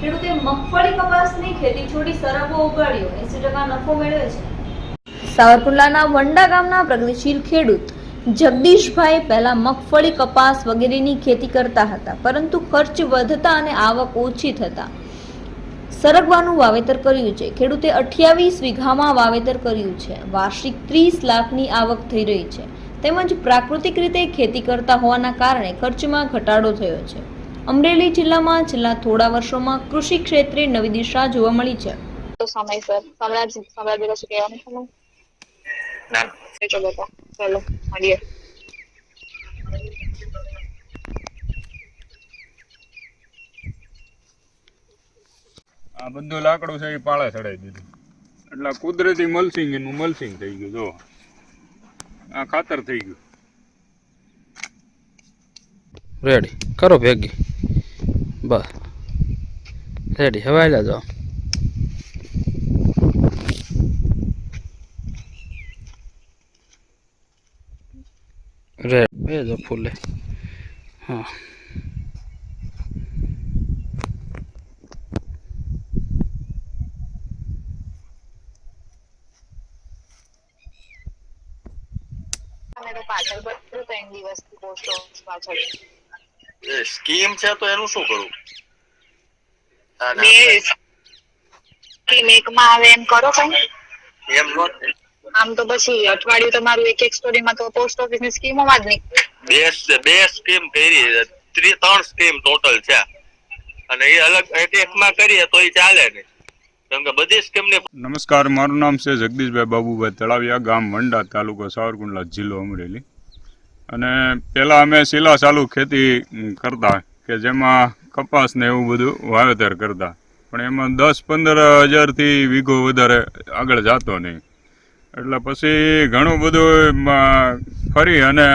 ખેડૂતે મગફળી કપાસની ખેતી છોડી સરગવો ઉગાડ્યો. એસી ટકા નફો મેળવે છે. સાવરકુંડલાના વંડા ગામના પ્રગતિશીલ ખેડૂત જગદીશભાઈ પહેલા મગફળી કપાસ વગેરેની ખેતી કરતા હતા, પરંતુ ખર્ચ વધતા અને આવક ઓછી થતા સરગવાનું વાવેતર કર્યું છે. ખેડૂતે અઠ્યાવીસ વીઘામાં વાવેતર કર્યું છે. વાર્ષિક ત્રીસ લાખની આવક થઈ રહી છે. તેમજ પ્રાકૃતિક રીતે ખેતી કરતા હોવાના કારણે ખર્ચમાં ઘટાડો થયો છે. અમરેલી જિલ્લામાં છેલ્લા થોડા વર્ષોમાં કૃષિ ક્ષેત્રે નવી દિશા જોવા મળી છે. તો સમયસર સમ્રાજ સમ્રાજ કશું કહેવાનું છે ના. ચલો તો ચલો મળીએ. આ બધું લાકડું છે એ પાળે ચડાવી દીધું. એટલે કુદરતી મલસિંગ એનું મલસિંગ થઈ ગયું જો આ ખાતર થઈ ગયું. રેડી કરો ભેગી. બસ. રેડી, હવે આવી જાઓ રેડ, બે જો ફૂલે. હા. પાછળ બધું ત્રણ દિવસથી પોસ્ટ ઓફિસ પાછળ. સ્કીમ છે તો એનું શું કરું? બે સ્કીમ એકમાં આવે એમ કરો કઈ એમ નો આમ તો પછી અઠવાડિયું તમારું એક એક સ્ટોરીમાં તો પોસ્ટ ઓફિસની સ્કીમોમાં જ નીકળે બે બે સ્કીમ કરી ત્રણ સ્કીમ ટોટલ છે. અને એ અલગ એક એકમાં કરીએ તો એ ચાલે નહીં કેમ કે બધી સ્કીમની નમસ્કાર મારું નામ છે જગદીશભાઈ બાબુભાઈ તળાવિયા ગામ વંડા તાલુકો સાવરકુંડલા જિલ્લો અમરેલી. અને પહેલાં અમે શીલા ચાલુ ખેતી કરતા કે જેમાં કપાસ ને એવું બધું વાવેતર કરતા. પણ એમાં દસ પંદર હજારથી વીઘો વધારે આગળ જતો નહીં. એટલે પછી ઘણું બધું ફરી અને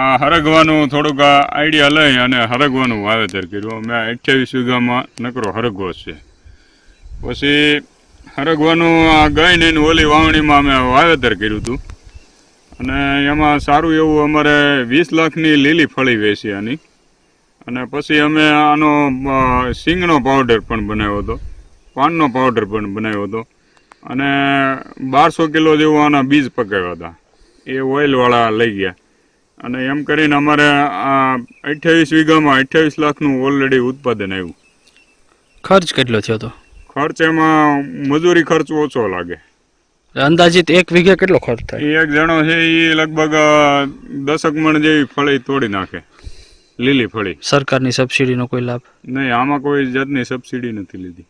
આ હરગવાનું થોડુંક આઈડિયા લઈ અને હરગવાનું વાવેતર કર્યું. અમે અઠ્યાવીસ વીઘામાં નકરો હરગવો છે. પછી હરગવાનું આ ગઈ નહીં ઓલી વાવણીમાં અમે વાવેતર કર્યું હતું. અને એમાં સારું એવું અમારે વીસ લાખની લીલી ફળી વેચી આની. અને પછી અમે આનો સિંગનો પાવડર પણ બનાવ્યો હતો. પાનનો પાવડર પણ બનાવ્યો હતો. અને બારસો કિલો જેવું આના બીજ પકાવ્યા હતા. એ ઓઇલવાળા લઈ ગયા. અને એમ કરીને અમારે આ અઠ્યાવીસ વીઘામાં અઠ્યાવીસ લાખનું ઓલરેડી ઉત્પાદન આવ્યું. ખર્ચ કેટલો થયો તો ખર્ચ એમાં મજૂરી ખર્ચ ઓછો લાગે. અંદાજિત એક વીઘે કેટલો ખર્ચ થાય? એ એક જણો છે એ લગભગ દસક મણ જેવી ફળી તોડી નાખે. લીલી ફળી. સરકારની સબસિડીનો કોઈ લાભ? નહીં આમાં કોઈ જાતની સબસિડી નથી લીધી.